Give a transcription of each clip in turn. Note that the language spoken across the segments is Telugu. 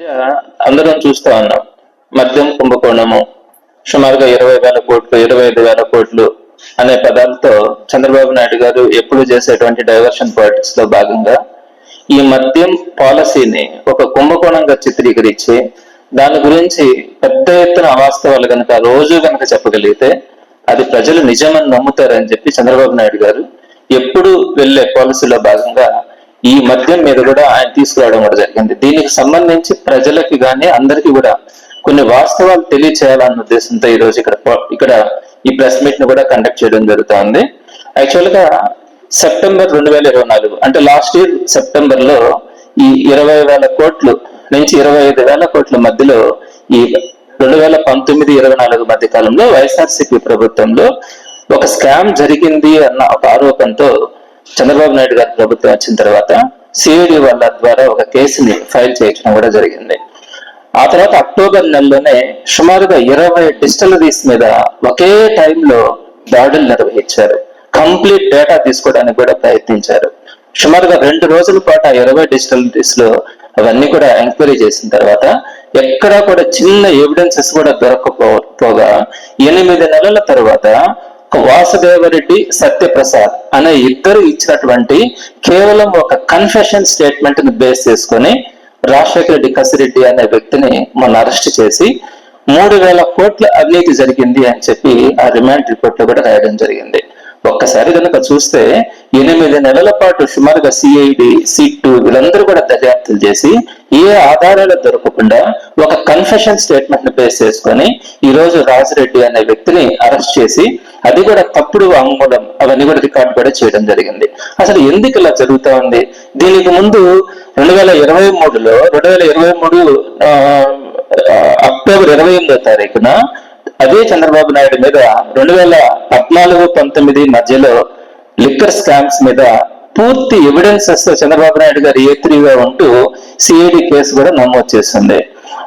అందరం చూస్తా ఉన్నాం. మద్యం కుంభకోణము. సుమారుగా ఇరవై వేల కోట్లు ఇరవై ఐదు వేల కోట్లు అనే పదాలతో చంద్రబాబు నాయుడు గారు ఎప్పుడు చేసేటువంటి డైవర్షన్ పాలిటిక్స్లో భాగంగా ఈ మద్యం పాలసీని ఒక కుంభకోణంగా చిత్రీకరించి దాని గురించి పెద్ద ఎత్తున అవాస్తవాలు కనుక రోజు కనుక చెప్పగలిగితే అది ప్రజలు నిజమని నమ్ముతారని చెప్పి చంద్రబాబు నాయుడు గారు ఎప్పుడు వెళ్ళే పాలసీలో భాగంగా ఈ మద్యం మీద కూడా ఆయన తీసుకురావడం కూడా జరిగింది. దీనికి సంబంధించి ప్రజలకి కానీ అందరికీ కూడా కొన్ని వాస్తవాలు తెలియచేయాలన్న ఉద్దేశంతో ఈ రోజు ఇక్కడ ఇక్కడ ఈ ప్రెస్ మీట్ను కూడా కండక్ట్ చేయడం జరుగుతోంది. యాక్చువల్గా సెప్టెంబర్ రెండు వేల ఇరవై నాలుగు అంటే లాస్ట్ ఇయర్ సెప్టెంబర్లో ఈ ఇరవై వేల కోట్లు నుంచి ఇరవై ఐదు వేల కోట్ల మధ్యలో ఈ రెండు వేల పంతొమ్మిది ఇరవై నాలుగు మధ్య కాలంలో వైఎస్ఆర్సీపీ ప్రభుత్వంలో ఒక స్కామ్ జరిగింది అన్న ఒక ఆరోపణతో చంద్రబాబు నాయుడు గారి ప్రభుత్వం వచ్చిన తర్వాత సిఐడి వాళ్ళ ద్వారా ఒక కేసుని ఫైల్ చేయించడం కూడా జరిగింది. ఆ తర్వాత అక్టోబర్ నెలలోనే సుమారుగా ఇరవై డిస్టలరీస్ మీద ఒకే టైంలో దాడులు నిర్వహించారు. కంప్లీట్ డేటా తీసుకోవడానికి కూడా ప్రయత్నించారు. సుమారుగా రెండు రోజుల పాటు ఆ ఇరవై డిస్టలరీస్లో అవన్నీ కూడా ఎంక్వైరీ చేసిన తర్వాత ఎక్కడా కూడా చిన్న ఎవిడెన్సెస్ కూడా దొరకకపోగా ఎనిమిది నెలల తర్వాత వాసుదేవరెడ్డి సత్యప్రసాద్ అనే ఇద్దరు ఇచ్చినటువంటి కేవలం ఒక కన్ఫెషన్ స్టేట్మెంట్ని బేస్ చేసుకొని రాజశేఖర రెడ్డి కసిరెడ్డి అనే వ్యక్తిని మొన్న అరెస్ట్ చేసి మూడు వేల కోట్ల అవినీతి జరిగింది అని చెప్పి ఆ రిమాండ్ రిపోర్ట్లో కూడా రాయడం జరిగింది. ఒక్కసారి కనుక చూస్తే ఎనిమిది నెలల పాటు సుమారుగా సిఐడి సిట్టు వీళ్ళందరూ కూడా దర్యాప్తులు చేసి ఏ ఆధారాలు దొరకకుండా ఒక కన్ఫెషన్ స్టేట్మెంట్ని బేస్ చేసుకొని ఈ రోజు రాజిరెడ్డి అనే వ్యక్తిని అరెస్ట్ చేసి అది కూడా తప్పుడు వాంగ్మూలం అవన్నీ కూడా రికార్డు కూడా చేయడం జరిగింది. అసలు ఎందుకు ఇలా జరుగుతా ఉంది? దీనికి ముందు రెండు వేల ఇరవై మూడులో రెండు వేల ఇరవై మూడు అక్టోబర్ ఇరవై ఎనిమిదో తారీఖున అదే చంద్రబాబు నాయుడు మీద రెండు వేల పద్నాలుగు పంతొమ్మిది మధ్యలో లిక్కర్ స్కామ్స్ మీద పూర్తి ఎవిడెన్సెస్ చంద్రబాబు నాయుడు గారు ఏ ఉంటూ సిఐడి కేసు కూడా నమోదు చేసింది.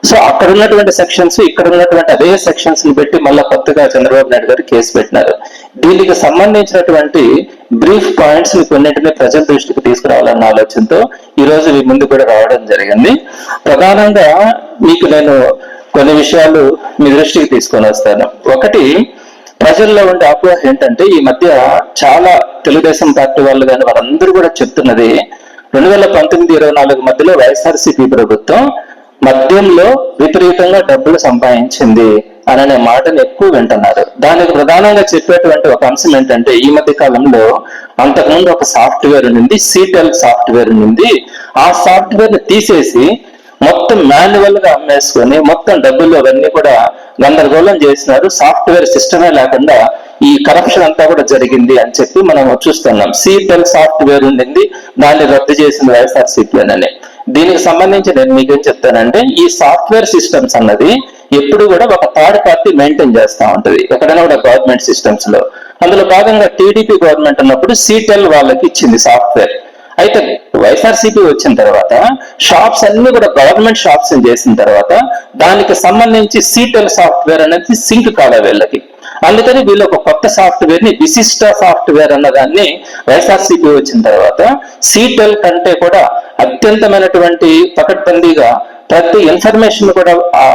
సో అక్కడ ఉన్నటువంటి సెక్షన్స్ ఇక్కడ ఉన్నటువంటి అదే సెక్షన్స్ని పెట్టి మళ్ళా కొత్తగా చంద్రబాబు నాయుడు గారు కేసు పెట్టినారు. దీనికి సంబంధించినటువంటి బ్రీఫ్ పాయింట్స్ని కొన్నింటిని ప్రజల దృష్టికి తీసుకురావాలన్న ఆలోచనతో ఈ రోజు మీ ముందు కూడా రావడం జరిగింది. ప్రధానంగా మీకు నేను కొన్ని విషయాలు మీ దృష్టికి తీసుకొని వస్తాను. ఒకటి ప్రజల్లో ఉండే అపోహ ఏంటంటే ఈ మధ్య చాలా తెలుగుదేశం పార్టీ వాళ్ళు కానీ వారందరూ కూడా చెప్తున్నది రెండు వేల పంతొమ్మిది ఇరవై నాలుగు మధ్యలో వైఎస్ఆర్సీపీ ప్రభుత్వం మద్యంలో విపరీతంగా డబ్బులు సంపాదించింది అనే మాటను ఎక్కువ వింటున్నారు. దానికి ప్రధానంగా చెప్పేటువంటి ఒక అంశం ఏంటంటే ఈ మధ్య కాలంలో అంతకుముందు ఒక సాఫ్ట్వేర్ ఉంది సీటెల్ సాఫ్ట్వేర్ ఉంది ఆ సాఫ్ట్వేర్ని తీసేసి మొత్తం మాన్యువల్గా అమ్మేసుకొని మొత్తం డబ్బులు అవన్నీ కూడా గందరగోళం చేసినారు. సాఫ్ట్వేర్ సిస్టమే లేకుండా ఈ కరప్షన్ అంతా కూడా జరిగింది అని చెప్పి మనం చూస్తున్నాం. సిపిఎల్ సాఫ్ట్వేర్ ఉండింది. దాన్ని రద్దు చేసింది వైఎస్ఆర్ అని. దీనికి సంబంధించి నేను మీకేం చెప్తానంటే ఈ సాఫ్ట్వేర్ సిస్టమ్స్ అన్నది ఎప్పుడు కూడా ఒక థర్డ్ పార్టీ మెయింటైన్ చేస్తూ ఉంటది. ఎక్కడైనా కూడా గవర్నమెంట్ సిస్టమ్స్లో. అందులో భాగంగా టీడీపీ గవర్నమెంట్ ఉన్నప్పుడు సిటెల్ వాళ్ళకి ఇచ్చింది సాఫ్ట్వేర్ అయితే వైఎస్ఆర్సీపీ వచ్చిన తర్వాత షాప్స్ అన్ని కూడా గవర్నమెంట్ షాప్స్ చేసిన తర్వాత దానికి సంబంధించి సీటెల్ సాఫ్ట్వేర్ అనేది సింక్ కాడ వీళ్ళకి. అందుకని వీళ్ళు ఒక కొత్త సాఫ్ట్వేర్ని విశిష్ట సాఫ్ట్వేర్ అన్నదాన్ని వైఎస్ఆర్సీపీ వచ్చిన తర్వాత సీటెల్ కంటే కూడా అత్యంతమైనటువంటి పకడ్బందీగా ప్రతి ఇన్ఫర్మేషన్ కూడా ఆ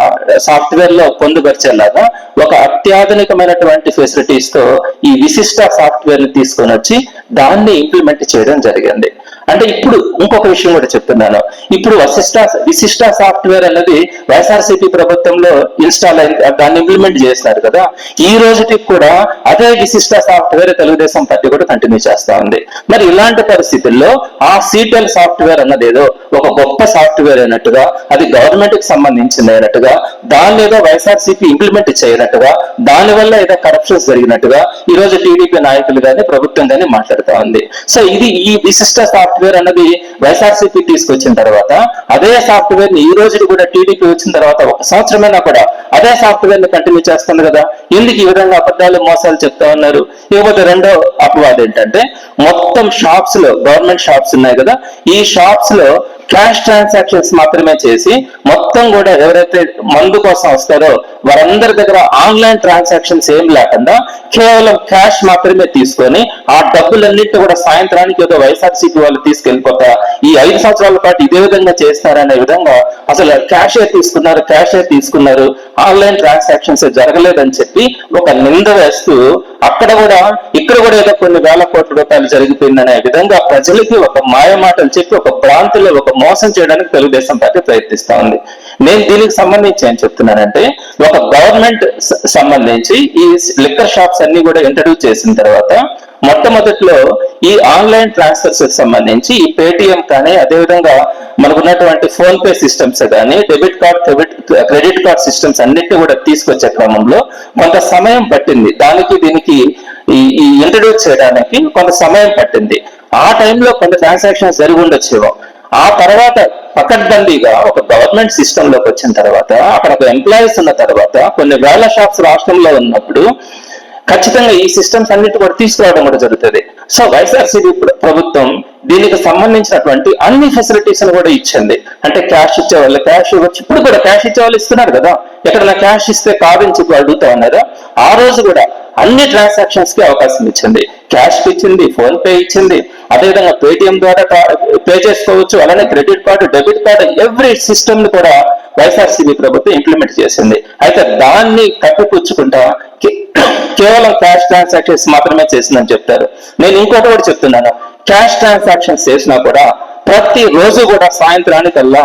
సాఫ్ట్వేర్లో పొందుపరిచేలాగా ఒక అత్యాధునికమైనటువంటి ఫెసిలిటీస్తో ఈ విశిష్ట సాఫ్ట్వేర్ని తీసుకొని వచ్చి దాన్ని ఇంప్లిమెంట్ చేయడం జరిగింది. అంటే ఇప్పుడు ఇంకొక విషయం కూడా చెప్తున్నాను. ఇప్పుడు వశిష్ట విశిష్ట సాఫ్ట్వేర్ అనేది వైఎస్ఆర్సీపీ ప్రభుత్వంలో ఇన్స్టాల్ అయింది. దాన్ని ఇంప్లిమెంట్ చేస్తున్నారు కదా. ఈ రోజుకి కూడా అదే విశిష్ట సాఫ్ట్వేర్ తెలుగుదేశం పార్టీ కూడా కంటిన్యూ చేస్తా ఉంది. మరి ఇలాంటి పరిస్థితుల్లో ఆ సీటెల్ సాఫ్ట్వేర్ అన్నది ఏదో ఒక గొప్ప సాఫ్ట్వేర్ అయినట్టుగా అది గవర్నమెంట్కి సంబంధించింది అయినట్టుగా దాన్ని ఏదో వైఎస్ఆర్సీపీ ఇంప్లిమెంట్ చేయనట్టుగా దాని వల్ల ఏదో కరప్షన్స్ జరిగినట్టుగా ఈ రోజు టీడీపీ నాయకులు కానీ ప్రభుత్వం కానీ మాట్లాడుతా ఉంది. సో ఇది ఈ విశిష్ట సాఫ్ట్వేర్ అన్నది వైఎస్ఆర్సీపీ తీసుకొచ్చిన తర్వాత అదే సాఫ్ట్వేర్ని ఈ రోజు కూడా టీడీపీ వచ్చిన తర్వాత ఒక సంవత్సరమైనా కూడా అదే సాఫ్ట్వేర్ని కంటిన్యూ చేస్తుంది కదా. ఎందుకు ఈ విధంగా అబద్ధాలు మోసాలు చెప్తా ఉన్నారు? ఇకపోతే రెండో అపవాదం ఏంటంటే మొత్తం షాప్స్లో గవర్నమెంట్ షాప్స్ ఉన్నాయి కదా ఈ షాప్స్లో క్యాష్ ట్రాన్సాక్షన్స్ మాత్రమే చేసి మొత్తం కూడా ఎవరైతే మందు కోసం వస్తారో వారందరి దగ్గర ఆన్లైన్ ట్రాన్సాక్షన్స్ ఏం లేకుండా కేవలం క్యాష్ మాత్రమే తీసుకొని ఆ డబ్బులన్నింటి కూడా సాయంత్రానికి ఏదో వైఎస్ఆర్సీపీ వాళ్ళు తీసుకెళ్ళిపోతా ఈ ఐదు సంవత్సరాల పాటు ఇదే విధంగా చేస్తారనే విధంగా అసలు క్యాషే తీసుకున్నారు క్యాషే తీసుకున్నారు ఆన్లైన్ ట్రాన్సాక్షన్స్ జరగలేదని చెప్పి ఒక నింద వేస్తూ అక్కడ కూడా ఇక్కడ కూడా ఏదో కొన్ని వేల కోట్ల రూపాయలు జరిగిపోయిందనే విధంగా ప్రజలకి ఒక మాయ మాటలు చెప్పి ఒక ప్రాంతంలో ఒక మోసం చేయడానికి తెలుగుదేశం పార్టీ ప్రయత్నిస్తా ఉంది. నేను దీనికి సంబంధించి ఏం చెప్తున్నానంటే ఒక గవర్నమెంట్ సంబంధించి ఈ లిక్కర్ షాప్స్ అన్ని కూడా ఇంట్రడ్యూస్ చేసిన తర్వాత మొట్టమొదట్లో ఈ ఆన్లైన్ ట్రాన్స్ఫర్స్ సంబంధించి ఈ పేటిఎం కానీ అదేవిధంగా మనకు ఉన్నటువంటి ఫోన్ పే సిస్టమ్స్ కానీ debit card credit credit card systems అన్నిటిని కూడా తీసుకొచ్చే క్రమంలో కొంత సమయం పట్టింది. దానికి దీనికి ఈ ఇంట్రడ్యూస్ చేయడానికి కొంత సమయం పట్టింది. ఆ టైంలో కొంత ట్రాన్సాక్షన్స్ జరిగి ఉండొచ్చేవో ఆ తర్వాత పకడ్బందీగా ఒక గవర్నమెంట్ సిస్టమ్లోకి వచ్చిన తర్వాత అక్కడ ఒక ఎంప్లాయీస్ ఉన్న తర్వాత కొన్ని వేల షాప్స్ రాష్ట్రంలో ఉన్నప్పుడు ఖచ్చితంగా ఈ సిస్టమ్స్ అన్నిటి కూడా తీసుకురావడం కూడా జరుగుతుంది. సో వైఎస్ఆర్సీపీ ప్రభుత్వం దీనికి సంబంధించినటువంటి అన్ని ఫెసిలిటీస్ కూడా ఇచ్చింది. అంటే క్యాష్ ఇచ్చే వాళ్ళు క్యాష్ ఇవ్వచ్చు. ఇప్పుడు కూడా క్యాష్ ఇచ్చే వాళ్ళు ఇస్తున్నారు కదా. ఎక్కడైనా క్యాష్ ఇస్తే కాదని చెప్పి అడుగుతా ఉన్నారా? ఆ రోజు కూడా అన్ని ట్రాన్సాక్షన్స్కి అవకాశం ఇచ్చింది. క్యాష్ ఇచ్చింది ఫోన్ పే ఇచ్చింది. అదేవిధంగా పేటిఎం ద్వారా పే చేసుకోవచ్చు. అలానే credit card debit card every సిస్టమ్ని కూడా వైఎస్ఆర్సీబీ ప్రభుత్వం ఇంప్లిమెంట్ చేసింది. అయితే దాన్ని కప్పిపుచ్చుకుంటా కేవలం క్యాష్ ట్రాన్సాక్షన్స్ మాత్రమే చేసిందని చెప్తారు. నేను ఇంకొకటి కూడా చెప్తున్నాను. క్యాష్ ట్రాన్సాక్షన్స్ చేసినా కూడా ప్రతి రోజు కూడా సాయంత్రానికల్లా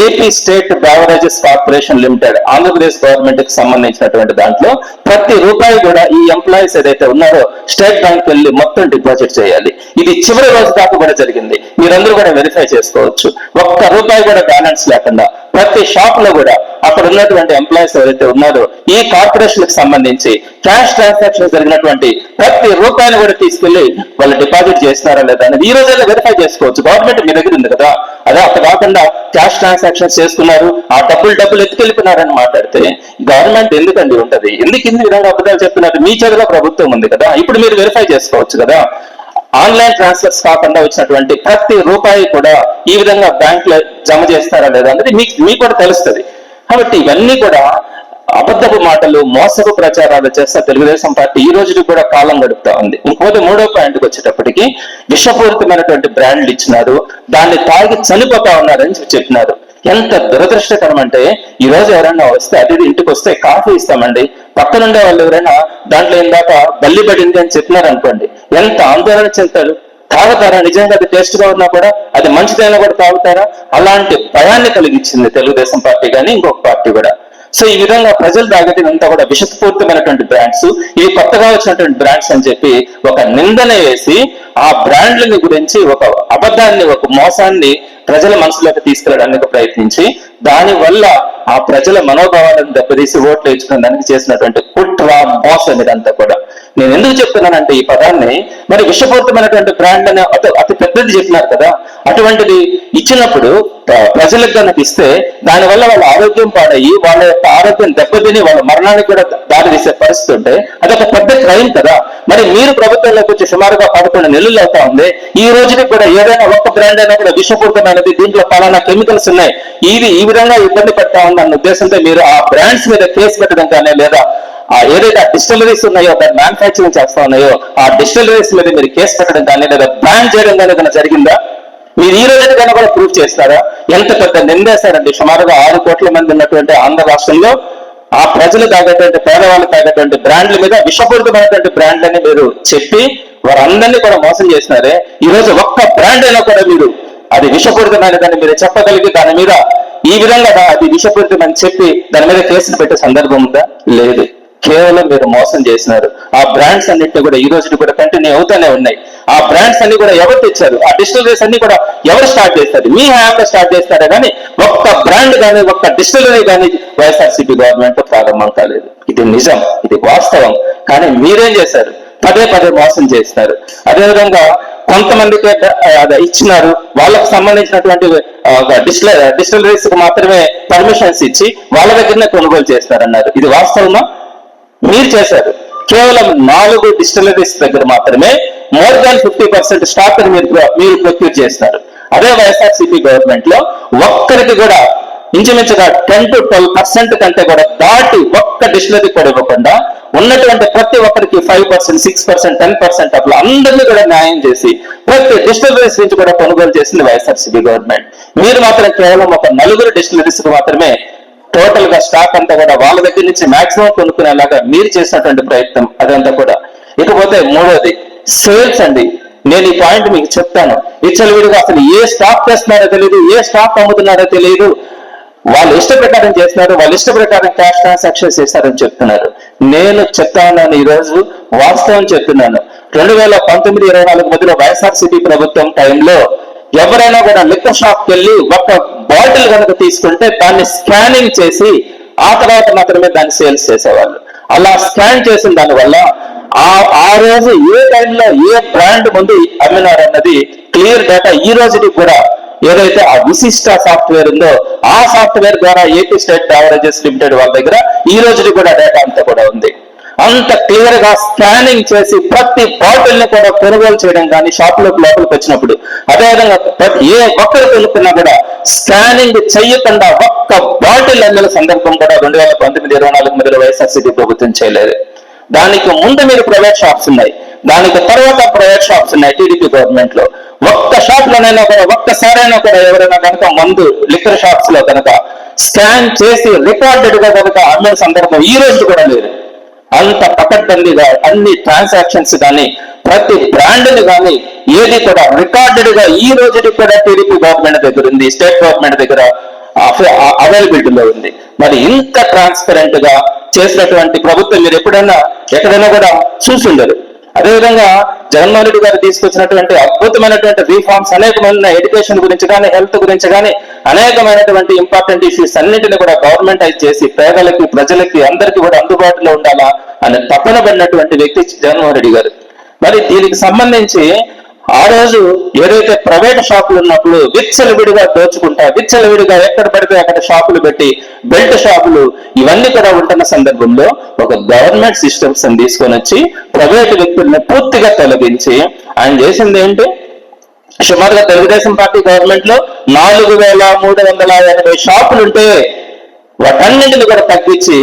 AP state beverages corporation limited Andhra Pradesh గవర్నమెంట్కి సంబంధించినటువంటి దాంట్లో ప్రతి రూపాయి కూడా ఈ ఎంప్లాయీస్ ఏదైతే ఉన్నారో స్టేట్ బ్యాంక్ వెళ్ళి మొత్తం డిపాజిట్ చేయాలి. ఇది చివరి రోజు దాకా కూడా జరిగింది. మీరందరూ కూడా వెరిఫై చేసుకోవచ్చు. ఒక్క రూపాయి కూడా బ్యాలెన్స్ లేకుండా ప్రతి షాప్లో కూడా అక్కడ ఉన్నటువంటి ఎంప్లాయీస్ ఎవరైతే ఉన్నారో ఈ కార్పొరేషన్కి సంబంధించి క్యాష్ ట్రాన్సాక్షన్ జరిగినటువంటి ప్రతి రూపాయిని కూడా తీసుకెళ్ళి వాళ్ళు డిపాజిట్ చేస్తున్నారా లేదా అనేది ఈ రోజైనా వెరిఫై చేసుకోవచ్చు. గవర్నమెంట్ మీద దగ్గర ఉంది కదా? అదే అక్కడ కాకుండా క్యాష్ ట్రాన్సాక్షన్స్ చేసుకున్నారు. ఆ డబ్బులు డబ్బులు ఎత్తుకెళ్ళిపోయినారని మాట్లాడితే గవర్నమెంట్ ఎందుకండి ఉంటది? ఎందుకు ఇన్ని విధంగా అబద్ధాలు చెప్తున్నారు? మీ చేతిలో ప్రభుత్వం ఉంది కదా? ఇప్పుడు మీరు వెరిఫై చేసుకోవచ్చు కదా? ఆన్లైన్ ట్రాన్స్ఫర్స్ కాకుండా వచ్చినటువంటి ప్రతి రూపాయి కూడా ఈ విధంగా బ్యాంక్లో జమ చేస్తారా లేదా అనేది మీకు మీకు కూడా తెలుస్తుంది. కాబట్టి ఇవన్నీ కూడా అబద్ధపు మాటలు మోసపు ప్రచారాలు చేస్తా తెలుగుదేశం పార్టీ ఈ రోజుకి కూడా కాలం గడుపుతా ఉంది. ఇంకపోతే మూడో పాయింట్కి వచ్చేటప్పటికి విషపూరితమైనటువంటి బ్రాండ్లు ఇచ్చినారు. దాన్ని తాగి చనిపోతా ఉన్నారని చెప్పినారు. ఎంత దురదృష్టకరం అంటే ఈ రోజు ఎవరైనా వస్తే అతిథి ఇంటికి వస్తే కాఫీ ఇస్తామండి. పక్కనుండే వాళ్ళు ఎవరైనా దాంట్లో ఇందాక బల్లి పడింది అని చెప్పినారనుకోండి ఎంత ఆందోళన చెందుతారు. తాగుతారా? నిజంగా అది టేస్ట్గా ఉన్నా కూడా అది మంచిదైనా కూడా తాగుతారా? అలాంటి భయాన్ని కలిగించింది తెలుగుదేశం పార్టీ కానీ ఇంకొక పార్టీ కూడా. సో ఈ విధంగా ప్రజలు తాగేది అంతా కూడా విషపూరితమైనటువంటి బ్రాండ్స్ ఇవి కొత్తగా వచ్చినటువంటి బ్రాండ్స్ అని చెప్పి ఒక నిందన వేసి ఆ బ్రాండ్లని గురించి ఒక అబద్ధాన్ని ఒక మోసాన్ని ప్రజల మనసులోకి తీసుకెళ్ళడానికి ప్రయత్నించి దాని వల్ల ఆ ప్రజల మనోభావాలను దెబ్బతీసి ఓట్లు వేయించుకున్న దానికి చేసినటువంటి కుట్ర మోసం ఇదంతా కూడా. నేను ఎందుకు చెప్తున్నానంటే ఈ పదాన్ని మరి విషపూరితమైనటువంటి బ్రాండ్ అనే అతి అతి పెద్దది చెప్పినారు కదా అటువంటిది ఇచ్చినప్పుడు ప్రజలకు కనుక ఇస్తే దానివల్ల వాళ్ళ ఆరోగ్యం పాడయ్యి వాళ్ళ యొక్క ఆరోగ్యం దెబ్బతిని వాళ్ళ మరణానికి కూడా దారి తీసే పరిస్థితి ఉంటే అదొక పెద్ద క్రైమ్ కదా. మరి మీరు ప్రభుత్వంలోకి వచ్చి సుమారుగా పదకొండు నెలలు అవుతా ఉంది. ఈ రోజుకి కూడా ఏదైనా ఒక్క బ్రాండ్ అయినా కూడా విషపూరితమైనది దీంట్లో పలానా కెమికల్స్ ఉన్నాయి. ఇది ఈ విధంగా ఇబ్బంది పెడతా ఉందన్న ఉద్దేశంతో మీరు ఆ బ్రాండ్స్ మీద కేసు పెట్టడం కానీ లేదా ఆ ఏదైతే డిస్టిలరీస్ ఉన్నాయో దాన్ని మ్యానుఫాక్చరింగ్ చేస్తా ఉన్నాయో ఆ డిస్టిలరీస్ మీద మీరు కేసు పెట్టడం కానీ లేదా బ్యాన్ చేయడం కానీ ఏదైనా జరిగిందా? మీరు ఈ రోజు కన్నా కూడా ప్రూఫ్ చేస్తారా? ఎంత పెద్ద నిందేశారండి. సుమారుగా ఆరు కోట్ల మంది ఉన్నటువంటి ఆంధ్ర రాష్ట్రంలో ఆ ప్రజలు తాగేటువంటి పేదవాళ్ళు తాగేటువంటి బ్రాండ్ల మీద విషపూరితమైనటువంటి బ్రాండ్లని మీరు చెప్పి వారందరినీ కూడా మోసం చేసినారే. ఈ రోజు ఒక్క బ్రాండ్ అయినా కూడా మీరు అది విషపూరితమైనదని మీరు చెప్పగలిగి దాని మీద ఈ విధంగా అది విషపూరితమని చెప్పి దాని మీద కేసులు పెట్టే సందర్భం ఉందా? లేదు. కేవలం మీరు మోసం చేసినారు. ఆ బ్రాండ్స్ అన్నింటినీ కూడా ఈ రోజు కూడా కంటిన్యూ అవుతూనే ఉన్నాయి. ఆ బ్రాండ్స్ అన్ని కూడా ఎవరు తెచ్చారు? ఆ డిస్టిలరీస్ అన్ని కూడా ఎవరు స్టార్ట్ చేస్తారు? మీ హ్యాండ్ స్టార్ట్ చేస్తారా కానీ ఒక్క బ్రాండ్ కానీ ఒక్క డిస్టిలరీ కానీ వైఎస్ఆర్సీపీ గవర్నమెంట్ ప్రారంభం కాలేదు. ఇది నిజం. ఇది వాస్తవం. కానీ మీరేం చేశారు? పదే పదే మోసం చేస్తారు అదేవిధంగా కొంతమందికి ఇచ్చినారు. వాళ్ళకు సంబంధించినటువంటి డిస్టిల డిస్టిలరీస్కి మాత్రమే పర్మిషన్స్ ఇచ్చి వాళ్ళ దగ్గరనే కొనుగోలు చేస్తారన్నారు. ఇది వాస్తవమా? మీరు చేశారు. కేవలం నాలుగు డిస్టిలరీస్ దగ్గర మాత్రమే more than fifty percent stock మీరు మీరు ప్రొక్యూర్ చేస్తారు. అదే వైఎస్ఆర్సీపీ గవర్నమెంట్లో ఒక్కరికి కూడా ఇంచుమించుగా టెన్ టు ట్వెల్వ్ పర్సెంట్ కంటే కూడా దాటి ఒక్క డిస్టిలరీ కూడా ఇవ్వకుండా ఉన్నటువంటి ప్రతి ఒక్కరికి five percent six percent ten percent అట్లా అందరినీ కూడా న్యాయం చేసి ప్రతి డిస్టిలరీస్ నుంచి కూడా కొనుగోలు చేసింది వైఎస్ఆర్సీపీ గవర్నమెంట్. మీరు మాత్రం కేవలం ఒక నలుగురు డిస్టిలరీస్ మాత్రమే టోటల్గా స్టాక్ అంతా కూడా వాళ్ళ దగ్గర నుంచి మాక్సిమం కొనుక్కునేలాగా మీరు చేసినటువంటి ప్రయత్నం అదంతా కూడా. ఇకపోతే మూడోది సేల్స్ అండి. నేను ఈ పాయింట్ మీకు చెప్తాను. ఇచ్చలవిడిగా అసలు ఏ స్టాక్ చేస్తున్నారో తెలియదు ఏ స్టాక్ అమ్ముతున్నారో తెలియదు వాళ్ళు ఇష్ట ప్రకారం చేస్తున్నారు వాళ్ళ ఇష్ట ప్రకారం క్యాష్ ట్రాన్సాక్షన్స్ చేస్తారని చెప్తున్నారు. నేను చెప్తా ఉన్నాను ఈ రోజు వాస్తవం చెప్తున్నాను. రెండు వేల పంతొమ్మిది ఇరవై నాలుగు మధ్యలో వైఎస్ఆర్సీపీ ప్రభుత్వం టైంలో ఎవరైనా కూడా లిక్కర్ షాప్ కెళ్ళి ఒక బాటిల్ కనుక తీసుకుంటే దాన్ని స్కానింగ్ చేసి ఆ తర్వాత మాత్రమే దాన్ని సేల్స్ చేసేవాళ్ళు. అలా స్కాన్ చేసిన దానివల్ల ఆ ఆ రోజు ఏ టైంలో ఏ బ్రాండ్ ముందు అమ్మినారు అన్నది క్లియర్ డేటా ఈ రోజుకి కూడా ఏదైతే ఆ విశిష్ట సాఫ్ట్వేర్ ఉందో ఆ సాఫ్ట్వేర్ ద్వారా ఏపీ స్టేట్ బ్యావరేజెస్ లిమిటెడ్ వాళ్ళ దగ్గర ఈ రోజుకి కూడా డేటా అంతా కూడా ఉంది. అంత క్లియర్గా స్కానింగ్ చేసి ప్రతి బాటిల్ని కూడా కొనుగోలు చేయడం కానీ షాప్లోకి లోపలికి వచ్చినప్పుడు అదేవిధంగా ప్రతి ఏ ఒక్కరు కొనుక్కున్నా కూడా స్కానింగ్ చెయ్యకుండా ఒక్క బాటిల్ అందిన సందర్భం కూడా రెండు వేల పంతొమ్మిది ఇరవై నాలుగు మధ్యలో వైఎస్ఆర్సీపీ ప్రభుత్వం చేయలేదు. దానికి ముందు మీరు ప్రైవేట్ షాప్స్ ఉన్నాయి. దానికి తర్వాత ప్రైవేట్ షాప్స్ ఉన్నాయి టీడీపీ గవర్నమెంట్లో ఒక్క షాప్ లోనైనా కూడా ఒక్కసారైనా కూడా ఎవరైనా కనుక మందు లిక్కర్ షాప్స్లో కనుక స్కాన్ చేసి రికార్డెడ్గా కనుక అమ్మిన సందర్భం ఈ రోజు కూడా లేదు. అంత పకడ్బందీగా అన్ని ట్రాన్సాక్షన్స్ కానీ ప్రతి బ్రాండ్ని కానీ ఏది కూడా రికార్డెడ్గా ఈ రోజుకి కూడా టీడీపీ గవర్నమెంట్ దగ్గర ఉంది స్టేట్ గవర్నమెంట్ దగ్గర అవైలబిలిటీలో ఉంది. మరి ఇంత ట్రాన్స్పరెంట్గా చేసినటువంటి ప్రభుత్వం మీరు ఎప్పుడైనా ఎక్కడైనా కూడా చూసి ఉండరు. అదేవిధంగా జగన్మోహన్ రెడ్డి గారు తీసుకొచ్చినటువంటి అద్భుతమైనటువంటి రీఫార్మ్స్ అనేకమైన ఎడ్యుకేషన్ గురించి కానీ హెల్త్ గురించి కానీ అనేకమైనటువంటి ఇంపార్టెంట్ ఇష్యూస్ అన్నింటినీ కూడా గవర్నమెంట్ అయితే చేసి పేదలకి ప్రజలకి అందరికీ కూడా అందుబాటులో ఉండాలా అని తపన పడినటువంటి వ్యక్తి జగన్మోహన్ రెడ్డి గారు. మరి దీనికి సంబంధించి ఆ రోజు ఏదైతే ప్రైవేట్ షాపులు ఉన్నప్పుడు విచ్చలవిడిగా దోచుకుంటా విచ్చలవిడిగా ఎక్కడ పడితే అక్కడ షాపులు పెట్టి బెల్ట్ షాపులు ఇవన్నీ కూడా ఉంటున్న సందర్భంలో ఒక గవర్నమెంట్ సిస్టమ్స్ అని తీసుకొని వచ్చి ప్రైవేట్ వ్యక్తుల్ని పూర్తిగా తొలగించి ఆయన చేసింది ఏంటి? సుమారుగా తెలుగుదేశం పార్టీ గవర్నమెంట్లో నాలుగు వేల మూడు వందల ఎనభై షాపులు ఉంటే వాటన్నింటిని కూడా తగ్గించి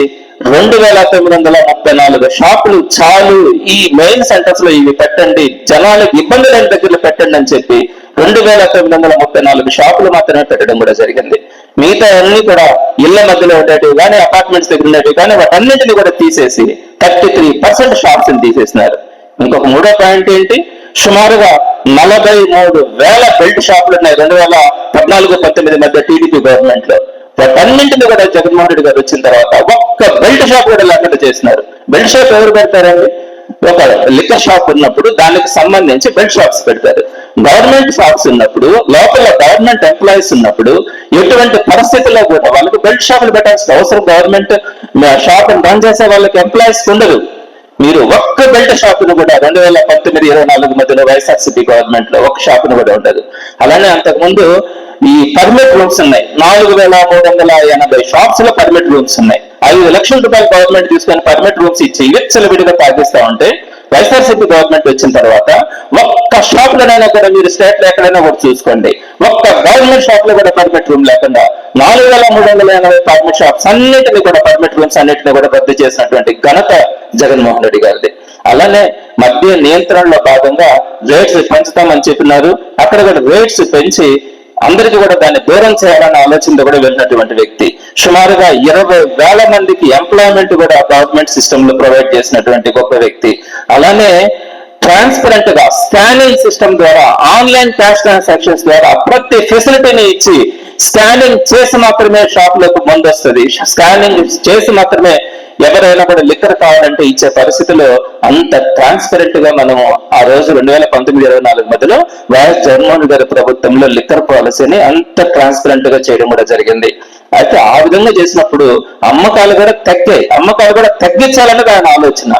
రెండు వేల తొమ్మిది వందల ముప్పై నాలుగు షాపులు చాలు ఈ మెయిన్ సెంటర్స్లో ఇవి పెట్టండి. జనాలకు ఇబ్బంది లేని దగ్గరలో పెట్టండి అని చెప్పి రెండు వేల తొమ్మిది వందల ముప్పై నాలుగు షాపులు మాత్రమే పెట్టడం కూడా జరిగింది. మిగతా అన్ని కూడా ఇళ్ళ మధ్యలో ఉండేటివి కానీ అపార్ట్మెంట్స్ దగ్గర ఉండేవి కానీ వాటన్నింటిని కూడా తీసేసి థర్టీ త్రీ పర్సెంట్ షాప్స్ తీసేసినారు. ఇంకొక మూడో పాయింట్ ఏంటి? సుమారుగా నలభై మూడు వేల బెల్ట్ షాపులు ఉన్నాయి. రెండు వేల పద్నాలుగు పంతొమ్మిది మధ్య టీడీపీ గవర్నమెంట్లో వాటన్నింటిని కూడా జగన్మోహన్ రెడ్డి గారు వచ్చిన తర్వాత ఒక్క బెల్ట్ షాప్ కూడా లేకుండా చేసినారు. బెల్ట్ షాప్ ఎవరు పెడతారండి? ఒక లిక్కర్ షాప్ ఉన్నప్పుడు దానికి సంబంధించి బెల్ట్ షాప్స్ పెడతారు. గవర్నమెంట్ షాప్స్ ఉన్నప్పుడు లోపల గవర్నమెంట్ ఎంప్లాయీస్ ఉన్నప్పుడు ఎటువంటి పరిస్థితుల్లో కూడా వాళ్ళకి బెల్ట్ షాపులు పెట్టాల్సిన అవసరం గవర్నమెంట్ షాప్ రన్ చేసే వాళ్ళకి ఎంప్లాయీస్ ఉండదు. మీరు ఒక్క బెల్ట్ షాపును కూడా రెండు వేల పంతొమ్మిది ఇరవై నాలుగు మధ్యలో వైఎస్ఆర్సీపీ గవర్నమెంట్లో ఒక షాపును కూడా ఉండదు. అలానే అంతకుముందు ఈ పర్మిట్ రూమ్స్ ఉన్నాయి. నాలుగు వేల మూడు వందల ఎనభై షాప్స్లో పర్మిట్ రూమ్స్ ఉన్నాయి. ఐదు లక్షల రూపాయలు గవర్నమెంట్ తీసుకొని పర్మిట్ రూమ్స్ ఇచ్చి విచ్చలవిడిగా పాటిస్తా ఉంటే వైఎస్ఆర్సీపీ గవర్నమెంట్ వచ్చిన తర్వాత ఒక్క షాప్ లోనైనా కూడా మీరు స్టేట్లో ఎక్కడైనా కూడా చూసుకోండి. ఒక్క గవర్నమెంట్ షాప్లో కూడా పర్మిట్ రూమ్ లేకుండా నాలుగు వేల మూడు వందల ఎనభై పర్మిట్ షాప్స్ అన్నింటినీ కూడా పర్మిట్ రూమ్స్ అన్నింటినీ కూడా రద్దు చేసినటువంటి ఘనత జగన్మోహన్ రెడ్డి గారిది. అలానే మద్య నియంత్రణలో భాగంగా రేట్స్ పెంచుతామని చెప్పినారు. అక్కడ కూడా రేట్స్ పెంచి అందరికీ కూడా దాన్ని దూరం చేయాలన్న ఆలోచనతో కూడా వెళ్ళినటువంటి వ్యక్తి. సుమారుగా ఇరవై వేల మందికి ఎంప్లాయ్మెంట్ కూడా గవర్నమెంట్ సిస్టమ్లో ప్రొవైడ్ చేసినటువంటి గొప్ప వ్యక్తి. అలానే ట్రాన్స్పరెంట్గా స్కానింగ్ సిస్టమ్ ద్వారా ఆన్లైన్ క్యాష్ ట్రాన్సాక్షన్స్ ద్వారా ప్రతి ఫెసిలిటీని ఇచ్చి స్కానింగ్ చేసి మాత్రమే షాప్లోకి మందు వస్తుంది స్కానింగ్ చేసి మాత్రమే ఎవరైనా కూడా లిక్కర్ కావాలంటే ఇచ్చే పరిస్థితిలో అంత ట్రాన్స్పరెంట్గా మనం ఆ రోజు రెండు వేల పంతొమ్మిది ఇరవై నాలుగు మధ్యలో వైఎస్ జగన్మోహన్ గారి ప్రభుత్వంలో లిక్కర్ పాలసీని అంత ట్రాన్స్పరెంట్గా చేయడం కూడా జరిగింది. అయితే ఆ విధంగా చేసినప్పుడు అమ్మకాలు కూడా తగ్గాయి. అమ్మకాలు కూడా తగ్గించాలన్నది ఆయన ఆలోచన.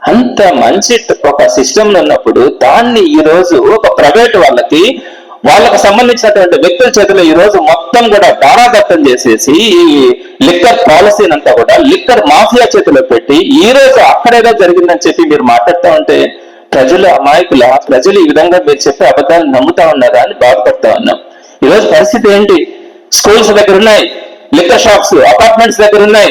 అంత మంచి ఒక సిస్టమ్ ఉన్నప్పుడు దాన్ని ఈ రోజు ఒక ప్రైవేట్ వాళ్ళకి వాళ్ళకు సంబంధించినటువంటి వ్యక్తుల చేతిలో ఈ రోజు మొత్తం కూడా దారాదత్తం చేసేసి ఈ లిక్కర్ పాలసీని అంతా కూడా లిక్కర్ మాఫియా చేతిలో పెట్టి ఈ రోజు అక్కడేదో జరిగిందని చెప్పి మీరు మాట్లాడుతూ ఉంటే ప్రజలు అమాయకుల ప్రజలు ఈ విధంగా మీరు చెప్పే అబద్ధాలు నమ్ముతా ఉన్నారా అని బాధపడతా ఉన్నాం. ఈరోజు పరిస్థితి ఏంటి? స్కూల్స్ దగ్గర ఉన్నాయి లిక్కర్ షాప్స్ అపార్ట్మెంట్స్ దగ్గర ఉన్నాయి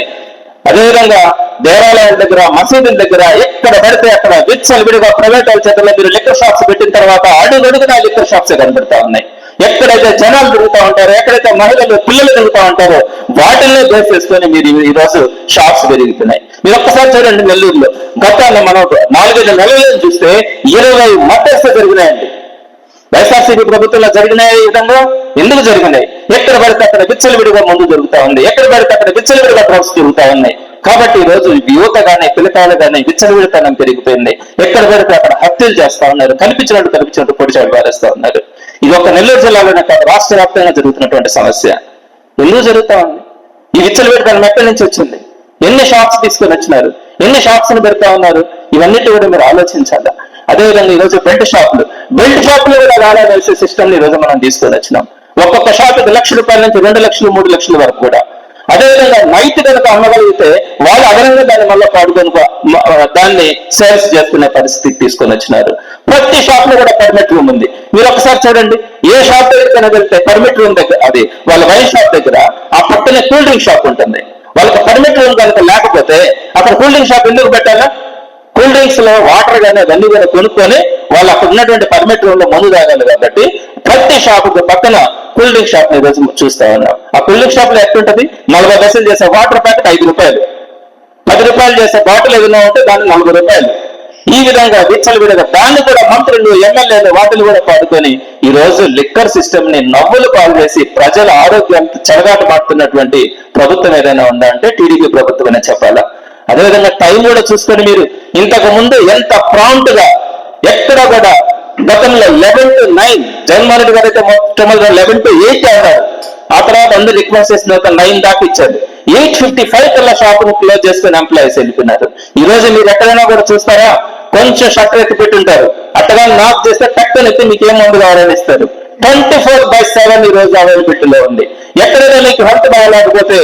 అదేవిధంగా దేవాలయాల దగ్గర మసీదుల దగ్గర ఎక్కడ పడితే అక్కడ విచ్చలు విడిగా ప్రైవేట్ వాళ్ళ చేతుల్లో మీరు లిక్కర్ షాప్స్ పెట్టిన తర్వాత అడుగడుగునా లిక్కర్ షాప్స్ కనబడతా ఉన్నాయి. ఎక్కడైతే జనాలు తిరుగుతూ ఉంటారో ఎక్కడైతే మహిళలు పిల్లలు తిరుగుతూ ఉంటారో వాటిల్లో బేస్ చేసుకొని మీరు ఈ- రోజు షాప్స్ పెరుగుతున్నాయి. మీరు ఒక్కసారి చూడండి నెల్లూరులో. గతంలో మనం నాలుగైదు నెలలను చూస్తే ఇరవై మతస్థ జరిగినాయండి వైఎస్ఆర్సీపీ ప్రభుత్వంలో జరిగిన ఈ విధంగా ఎందుకు జరిగినాయి? ఎక్కడ పడితే అక్కడ విచ్చలవిడిగా ముందు జరుగుతా ఉంది. ఎక్కడ పడితే అక్కడ విచ్చలవిడిగా డ్రగ్స్ జరుగుతూ ఉన్నాయి కాబట్టి ఈ రోజు యువత గానీ పిల్లకాయలు గానీ విచ్చలవిడితనం పెరిగిపోయింది. ఎక్కడ పడితే అక్కడ హత్యలు చేస్తా ఉన్నారు. కనిపించినట్టు కనిపించినట్టు పొడిచాడు పారేస్తా ఉన్నారు. ఇది ఒక నెల్లూరు జిల్లాలోనే కాదు రాష్ట్ర వ్యాప్తంగా జరుగుతున్నటువంటి సమస్య. ఎందుకు జరుగుతా ఉంది? ఈ విచ్చలవిడితనం ఎక్కడి నుంచి వచ్చింది? ఎన్ని షాప్స్ తీసుకొని వచ్చినారు? ఎన్ని షాప్స్ని పెడతా ఉన్నారు? ఇవన్నిటి కూడా మీరు ఆలోచించాలా? అదేవిధంగా ఈ రోజు బెల్ట్ షాపులు బెల్ట్ షాపులు కూడా రావాలనే సిస్టమ్ ఈ రోజు మనం తీసుకొని వచ్చినాం. ఒక్కొక్క షాపుకి లక్ష రూపాయల నుంచి రెండు లక్షలు మూడు లక్షల వరకు కూడా. అదేవిధంగా నైట్ కనుక అమ్మగలిగితే వాళ్ళు అదనంగా దాని వల్ల పాడుకొని దాన్ని సేల్స్ చేసుకునే పరిస్థితికి తీసుకొని వచ్చినారు. ప్రతి షాప్లో కూడా పర్మిట్ రూమ్ ఉంది. మీరు ఒకసారి చూడండి. ఏ షాప్ దగ్గర వెళ్తే పర్మిట్ రూమ్ దగ్గర అది వాళ్ళ వైన్ షాప్ దగ్గర ఆ పక్కనే కూల్ డ్రింక్ షాప్ ఉంటుంది. వాళ్ళకి పర్మిట్ రూమ్ కనుక లేకపోతే అక్కడ కూల్ డ్రింక్ షాప్ ఎందుకు పెట్టాలా? కూల్ డ్రింక్స్లో వాటర్ కానీ అవన్నీ కూడా కొనుక్కొని వాళ్ళు అక్కడ ఉన్నటువంటి పర్మిట్ రూమ్లో మందు తాగాలి కాబట్టి ప్రతి షాప్ పక్కన కూల్ డ్రింక్ షాప్ని ఈరోజు చూస్తా ఉన్నాం. ఆ కూల్ డ్రింక్ షాప్లో ఎట్లుంటది? నలభై పైసలు చేసే వాటర్ ప్యాకెట్ ఐదు రూపాయలు. పది రూపాయలు చేసే బాటిల్ ఏదైనా ఉంటే దాన్ని నలభై రూపాయలు. ఈ విధంగా విచ్చలు విడగా దాన్ని కూడా మంత్రులు ఎమ్మెల్యేలు వాటిని కూడా పాడుకొని ఈ రోజు లిక్కర్ సిస్టమ్ని నవ్వులు పాలు చేసి ప్రజల ఆరోగ్యం చెరగాట మాడుతున్నటువంటి ప్రభుత్వం ఏదైనా ఉందా అంటే టీడీపీ ప్రభుత్వం అని చెప్పాలా? అదేవిధంగా టైం కూడా చూసుకొని మీరు ఇంతకు ముందు ఎంత ప్రాంప్ట్గా ఎక్కడ కూడా గతంలో eleven to nine Jaganmohan Reddy గారు అయితే మొట్టమొదటి లెవెన్ టు ఎయిట్ అన్నారు. ఆ తర్వాత అందరు రిక్వెస్ట్ చేసిన ఒక నైన్ దాకా ఇచ్చారు. ఎయిట్ ఫిఫ్టీ ఫైవ్ కల్లా షాప్ను క్లోజ్ చేసుకుని ఎంప్లాయీస్ వెళ్ళిపోయినారు. ఈ రోజు మీరు ఎక్కడైనా కూడా చూస్తారా? కొంచెం షట్టర్ ఎత్తి పెట్టుంటారు. అట్టగా నాక్ చేస్తే టక్కన ఎత్తి మీకు ఏం ముందు కావాలని ఇస్తారు. ట్వంటీ ఫోర్ బై సెవెన్ ఈ రోజు అవైలబిలిటీలో ఉంది. ఎక్కడైనా మీకు హెల్త్ బాగాలేకపోతే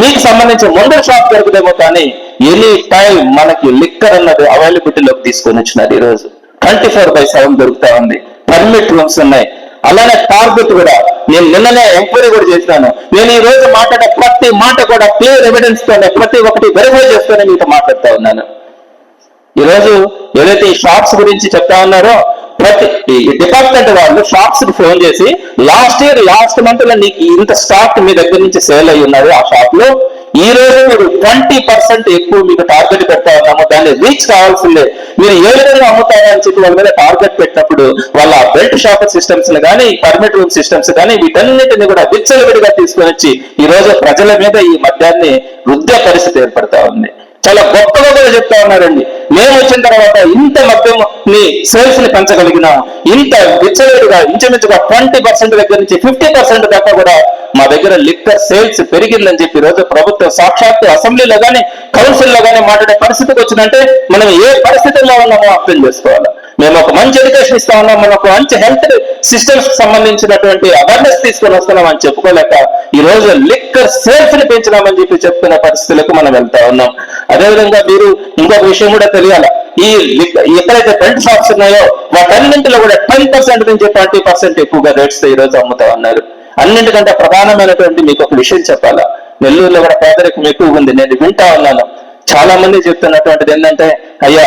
మీకు సంబంధించిన ముందర షాప్ దొరకదేమో కానీ ఎనీ టైం మనకి లిక్కర్ అన్నది అవైలబిలిటీలోకి తీసుకొని వచ్చినారు ఈ రోజు ట్వంటీ ఫోర్ బై సెవెన్ దొరుకుతా ఉంది. పర్మిట్ రూమ్స్ ఉన్నాయి. అలానే టార్గెట్ కూడా. నేను నిన్ననే ఎంక్వైరీ కూడా చేసినాను. నేను ఈ రోజు మాట్లాడే ప్రతి మాట కూడా క్లియర్ ఎవిడెన్స్ తోనే ప్రతి ఒక్కటి వెరిఫై చేస్తూనే మీతో మాట్లాడుతా ఉన్నాను. ఈ రోజు ఏదైతే ఈ షాప్స్ గురించి చెప్తా ఉన్నారో ప్రతి ఈ డిపార్ట్మెంట్ వాళ్ళు షాప్స్కి ఫోన్ చేసి లాస్ట్ ఇయర్ లాస్ట్ మంత్లో నీకు ఇంత స్టాక్ మీ దగ్గర నుంచి సేల్ అయ్యి ఉన్నది ఆ షాప్లో. ఈ రోజు మీరు ట్వంటీ పర్సెంట్ ఎక్కువ మీకు టార్గెట్ పెడతా ఉన్నాము. దాన్ని రీచ్ కావాల్సిందే. మీరు ఏ విధంగా అమ్ముతారా అని చెప్పి వాళ్ళ మీద టార్గెట్ పెట్టినప్పుడు వాళ్ళ బెల్ట్ షాప్ సిస్టమ్స్ కానీ పర్మిట్ రూమ్ సిస్టమ్స్ కానీ వీటన్నిటిని కూడా విచ్చలవిడిగా తీసుకొని వచ్చి ఈ రోజు ప్రజల మీద ఈ మద్యాన్ని వృద్ధ పరిస్థితి ఏర్పడతా ఉంది. చాలా గొప్పగా కూడా చెప్తా ఉన్నారండి. మేము వచ్చిన తర్వాత ఇంత మొత్తం ని సేల్స్ని పెంచగలిగినా ఇంత విచ్చలేదుగా ఇంచుమించుగా ట్వంటీ పర్సెంట్ దగ్గర నుంచి ఫిఫ్టీ పర్సెంట్ దాకా కూడా మా దగ్గర లిక్కర్ సేల్స్ పెరిగిందని చెప్పి ఈ రోజు ప్రభుత్వం సాక్షాత్తు అసెంబ్లీలో కానీ కౌన్సిల్లో మాట్లాడే పరిస్థితికి వచ్చిందంటే మనం ఏ పరిస్థితుల్లో ఉన్నామో అర్థం చేసుకోవాలి. మేము ఒక మంచి ఎడ్యుకేషన్ ఇస్తా ఉన్నాం మనం ఒక మంచి హెల్త్ సిస్టమ్స్కి సంబంధించినటువంటి అవేర్నెస్ తీసుకొని వస్తున్నాం అని చెప్పుకోలేక ఈ రోజు లిక్కర్ సేల్స్ని పెంచినామని చెప్పి చెప్తున్న పరిస్థితులకు మనం వెళ్తా ఉన్నాం. అదేవిధంగా మీరు ఇంకొక విషయం కూడా తెలియాలి ఈ ఎక్కడైతే బెల్ట్ షాప్స్ ఉన్నాయో వాటన్నింటిలో కూడా టెన్ పర్సెంట్ నుంచి ట్వంటీ పర్సెంట్ ఎక్కువగా రేట్స్ ఈ రోజు అమ్ముతా ఉన్నారు అన్నింటికంటే ప్రధానమైనటువంటి మీకు ఒక విషయం చెప్పాలా? నెల్లూరులో కూడా పేదరికం ఎక్కువ ఉంది. నేను వింటా ఉన్నాను. చాలా మంది చెప్తున్నటువంటిది ఏంటంటే అయ్యా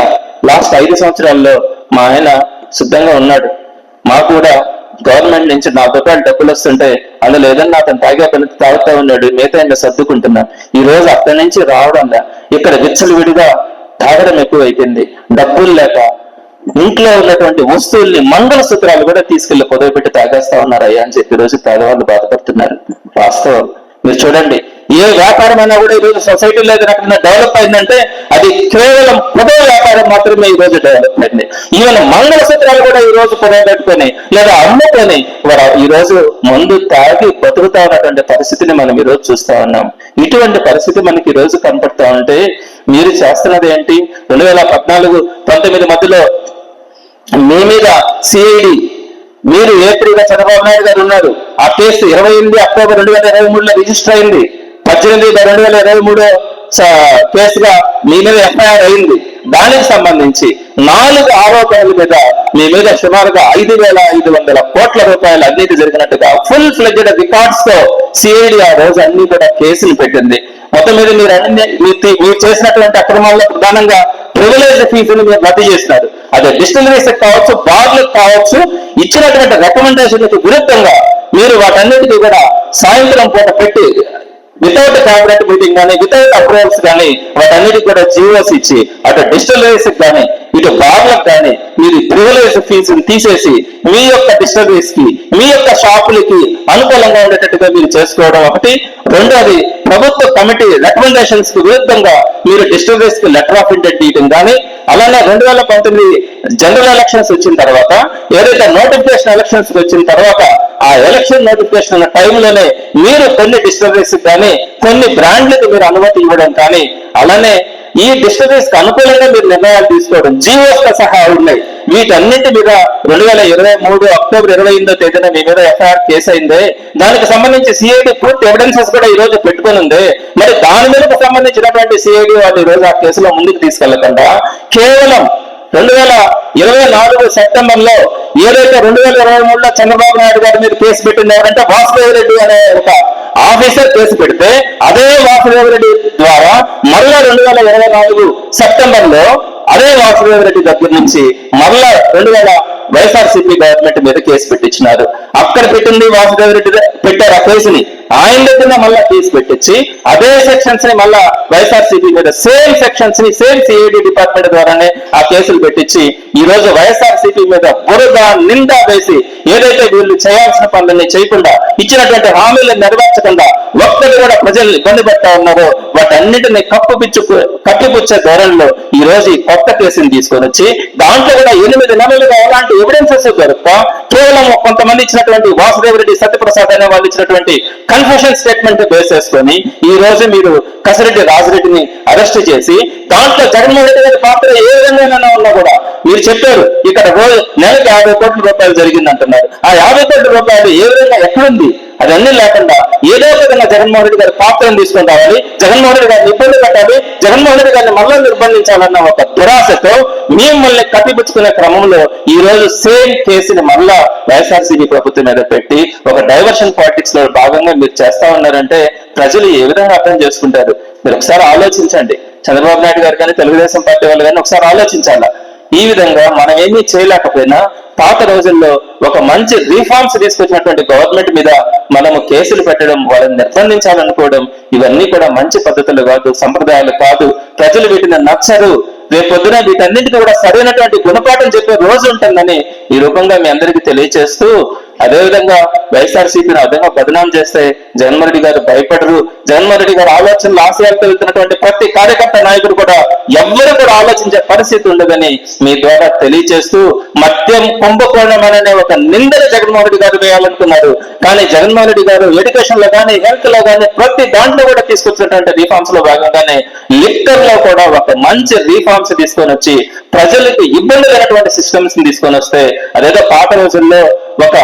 లాస్ట్ ఐదు సంవత్సరాల్లో మా ఆయన శుద్ధంగా ఉన్నాడు. మాకు కూడా గవర్నమెంట్ నుంచి నాలుగు రూపాయలు డబ్బులు వస్తుంటే అందులో ఏదన్నా అతను తాగే పని తాగుతా ఉన్నాడు మిగతా ఇంకా సర్దుకుంటున్నాం. ఈ రోజు అక్కడి నుంచి రావడం ఇక్కడ విచ్చలు విడిగా తాగడం ఎక్కువైపోయింది. డబ్బులు లేక ఇంట్లో ఉన్నటువంటి వస్తువుల్ని మంగళసూత్రాలు కూడా తీసుకెళ్ళి పొదవి పెట్టి తాగేస్తా ఉన్నారు అయ్యా అని చెప్పి రోజు పేదవాళ్ళు బాధపడుతున్నారు. వాస్తవం. మీరు చూడండి. ఏ వ్యాపారం అయినా కూడా ఈ రోజు సొసైటీలో ఏదైనా డెవలప్ అయిందంటే అది కేవలం పొదవ వ్యాపారం మాత్రమే ఈ రోజు డెవలప్ అయింది ఈవెన్ మంగళసూత్రాలు కూడా ఈ రోజు పొదవ పెట్టుకొని లేదా అమ్ముకొని వారు ఈ రోజు మందు తాగి బతుకుతా ఉన్నటువంటి పరిస్థితిని మనం ఈ రోజు చూస్తా ఉన్నాం. ఇటువంటి పరిస్థితి మనకి ఈ రోజు కనపడతా ఉంటే మీరు చేస్తున్నది ఏంటి? రెండు వేల పద్నాలుగు పంతొమ్మిది మధ్యలో మీ మీద సిఐడి మీరు ఏప్రిల్గా చంద్రబాబు నాయుడు గారు ఉన్నారు. ఆ కేసు ఇరవై ఎనిమిది అక్టోబర్ రెండు వేల ఇరవై మూడులో రిజిస్టర్ అయింది. పద్దెనిమిది రెండు వేల ఇరవై మూడు కేసుగా మీ మీద ఎఫ్ఐఆర్ అయింది. దానికి సంబంధించి నాలుగు ఆరోపణల మీద మీ మీద సుమారుగా ఐదు వేల ఐదు వందల కోట్ల రూపాయల అవినీతి జరిగినట్టుగా ఫుల్ ఫ్లెడ్జెడ్ రికార్డ్స్తో సిఐడి ఆ రోజు అన్ని కూడా కేసులు పెట్టింది. మొత్తం మీద మీరు అన్ని మీరు చేసినటువంటి అక్రమాల్లో ప్రధానంగా ప్రివిలేజ్ ఫీజులు మీరు రద్దు చేసినారు. అదే డిస్టిలరీస్ కావచ్చు బార్లకు కావచ్చు ఇచ్చినటువంటి రికమెండేషన్లకు విరుద్ధంగా మీరు వాటన్నిటికీ కూడా సాయంత్రం పూట పెట్టి వితౌట్ క్యాబినెట్ మీటింగ్ కానీ వితౌట్ అప్రూవల్స్ కానీ వాటన్నిటికి కూడా జీవోస్ ఇచ్చి అటు డిజిటలైజ్ కానీ ఇటు బార్లకు కానీ మీరు ప్రివిలేజ్ ఫీజుని తీసేసి మీ యొక్క డిస్టలరీస్కి మీ యొక్క షాపులకి అనుకూలంగా ఉండేటట్టుగా మీరు చేసుకోవడం ఒకటి. రెండోది ప్రభుత్వ కమిటీ రికమెండేషన్స్కు విరుద్ధంగా మీరు డిస్టలరీస్కి లెటర్ ఆఫ్ ఇంటెంట్ ఇవ్వడం కానీ అలానే రెండు వేల పంతొమ్మిది జనరల్ ఎలక్షన్స్ వచ్చిన తర్వాత ఏదైతే నోటిఫికేషన్ ఎలక్షన్స్ వచ్చిన తర్వాత ఆ ఎలక్షన్ నోటిఫికేషన్ ఉన్న టైంలోనే మీరు కొన్ని డిస్టర్బెన్స్ కానీ కొన్ని బ్రాండ్లకు మీరు అనుమతి ఇవ్వడం కానీ అలానే ఈ డిస్టర్బెన్స్కి అనుకూలంగా మీరు నిర్ణయాలు తీసుకోవడం జీవోస్తో సహా ఉన్నాయి. వీటన్నిటి మీద రెండు వేల ఇరవై మూడు అక్టోబర్ ఇరవై ఎనిమిదో తేదీన మీ మీద ఎఫ్ఐఆర్ కేసు అయింది. దానికి సంబంధించి సిఐడి పూర్తి ఎవిడెన్సెస్ కూడా ఈ రోజు పెట్టుకుని ఉంది. మరి దాని మీదకు సంబంధించినటువంటి సిఐడి వాళ్ళు ఈ రోజు ఆ కేసులో ముందుకు తీసుకెళ్ళకుండా కేవలం రెండు వేల ఇరవై నాలుగు సెప్టెంబర్లో ఏదైతే రెండు వేల ఇరవై మూడులో చంద్రబాబు నాయుడు గారి మీద కేసు పెట్టింది ఎవరంటే రెడ్డి అనే ఒక ఆఫీసర్ కేసు పెడితే అదే వాసుదేవ రెడ్డి ద్వారా మరలా రెండు వేల ఇరవై నాలుగు సెప్టెంబర్లో అదే వాసుదేవ రెడ్డి దగ్గర నుంచి మరలా రెండు వేల వైఎస్ఆర్సీపీ గవర్నమెంట్ మీద కేసు పెట్టించినారు. అక్కడ పెట్టింది వాసుదేవ రెడ్డి పెట్టారు ఆ కేసుని. ఆయన దగ్గర మళ్ళా కేసు పెట్టించి అదే సెక్షన్స్ని మళ్ళా వైఎస్ఆర్సీపీ మీద సేమ్ సెక్షన్స్ని సేమ్ సిఐడి డిపార్ట్మెంట్ ద్వారానే ఆ కేసులు పెట్టించి ఈ రోజు వైఎస్ఆర్సీపీ మీద బురద నిండా వేసి ఏదైతే వీళ్ళు చేయాల్సిన పనులన్నీ చేయకుండా ఇచ్చినటువంటి హామీలను నెరవేర్చకుండా ఒక్కరు కూడా ప్రజల్ని ఇబ్బంది పెడతా ఉన్నారో వాటన్నిటిని కప్పుపిచ్చు కప్పిపుచ్చే ధోరణిలో ఈ రోజు ఈ కొత్త కేసుని తీసుకొని వచ్చి దాంట్లో కూడా ఎనిమిది నెలలుగా ఎలాంటి ఎవిడెన్సెస్ దొరక కేవలం కొంతమంది ఇచ్చినటువంటి వాసుదేవరెడ్డి సత్యప్రసాద్ అనే వాళ్ళు ఇచ్చినటువంటి కన్ఫెషన్ స్టేట్మెంట్ బేస్ చేసుకొని ఈ రోజు మీరు కసిరెడ్డి రాజరెడ్డిని అరెస్ట్ చేసి దాంట్లో జగన్మోహన్ రెడ్డి గారి పాత్ర ఏ విధంగా ఉన్నా కూడా మీరు చెప్పారు ఇక్కడ రోజు నెలకు యాభై కోట్ల రూపాయలు జరిగింది అంటున్నారు ఆ యాభై కోట్ల రూపాయలు ఏ విధంగా ఎక్కడుంది అదన్నీ లేకుండా ఏదో ఒక విధంగా జగన్మోహన్ రెడ్డి గారి పాత్రను తీసుకుని రావాలి. జగన్మోహన్ రెడ్డి గారిని ఇబ్బంది పెట్టాలి. జగన్మోహన్ రెడ్డి గారిని మళ్ళీ నిర్బంధించాలన్న ఒక దురాశతో మిమ్మల్ని కప్పిపుచ్చుకునే క్రమంలో ఈ రోజు సేమ్ కేసుని మళ్ళా వైఎస్ఆర్సీపీ ప్రభుత్వం మీద పెట్టి ఒక డైవర్షన్ పాలిటిక్స్లో భాగంగా మీరు చేస్తా ఉన్నారంటే ప్రజలు ఏ విధంగా అర్థం చేసుకుంటారు? మీరు ఒకసారి ఆలోచించండి. చంద్రబాబు నాయుడు గారు కానీ తెలుగుదేశం పార్టీ వాళ్ళు కానీ ఒకసారి ఆలోచించాలా? ఈ విధంగా మనం ఏమీ చేయలేకపోయినా పాత రోజుల్లో ఒక మంచి రీఫార్మ్స్ తీసుకొచ్చినటువంటి గవర్నమెంట్ మీద మనము కేసులు పెట్టడం వాళ్ళని నిర్బంధించాలనుకోవడం ఇవన్నీ కూడా మంచి పద్ధతులు కాదు సంప్రదాయాలు కాదు. ప్రజలు వీటిని నచ్చరు. రేపొద్దున వీటన్నింటికి వీటన్నిటికీ కూడా సరైనటువంటి గుణపాఠం చెప్పే రోజు ఉంటుందని ఈ రూపంగా మీ అందరికీ తెలియజేస్తూ అదేవిధంగా వైఎస్ఆర్సీపీని అర్థంగా బదనాం చేస్తే జగన్మోహన్ రెడ్డి గారు భయపడరు. జగన్మోహన్ రెడ్డి గారు ఆలోచనలు ఆశయాలతో వెళ్తున్నటువంటి ప్రతి కార్యకర్త నాయకుడు కూడా ఎవ్వరు కూడా ఆలోచించే పరిస్థితి ఉండదని మీ ద్వారా తెలియజేస్తూ మద్యం కుంభకోణం అనే ఒక నిందన జగన్మోహన్ రెడ్డి గారు వేయాలనుకున్నారు. కానీ జగన్మోహన్ రెడ్డి గారు ఎడ్యుకేషన్లో కానీ హెల్త్లో కానీ ప్రతి దాంట్లో కూడా తీసుకొచ్చినటువంటి రీఫార్మ్స్లో భాగంగానే లిక్కర్లో కూడా ఒక మంచి రీఫార్మ్స్ తీసుకొని వచ్చి ప్రజలకు ఇబ్బంది లేనటువంటి సిస్టమ్స్ని తీసుకొని వస్తే అదేదో పాత రోజుల్లో ఒక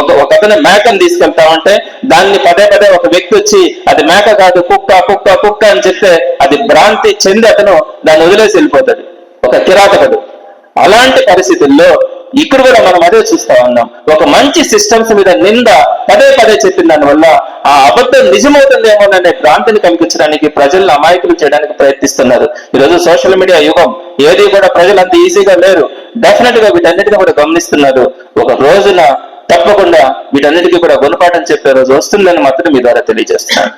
ఒక ఒకతను మేకను తీసుకెళ్తా ఉంటే దాన్ని పదే పదే ఒక వ్యక్తి వచ్చి అది మేక కాదు కుక్క కుక్క కుక్క అని చెప్తే అది భ్రాంతి చెంది అతను దాన్ని వదిలేసి వెళ్ళిపోతాడు. ఒక కిరాతకుడు. అలాంటి పరిస్థితుల్లో ఇక్కడ కూడా మనం అదే చూస్తా ఉన్నాం. ఒక మంచి సిస్టమ్స్ మీద నింద పదే పదే చెప్పిన దానివల్ల ఆ అబద్ధం నిజమవుతుందేమోననే భ్రాంతిని కల్పించడానికి ప్రజలను అమాయకులు చేయడానికి ప్రయత్నిస్తున్నారు. ఈరోజు సోషల్ మీడియా యుగం. ఏది కూడా ప్రజలు అంత ఈజీగా లేరు. డెఫినెట్గా వీటన్నిటిని కూడా గమనిస్తున్నారు. ఒక రోజున తప్పకుండా వీటన్నిటికీ కూడా గుణపాఠం చెప్పే రోజు వస్తుందని మాత్రం మీ ద్వారా తెలియజేస్తున్నాను.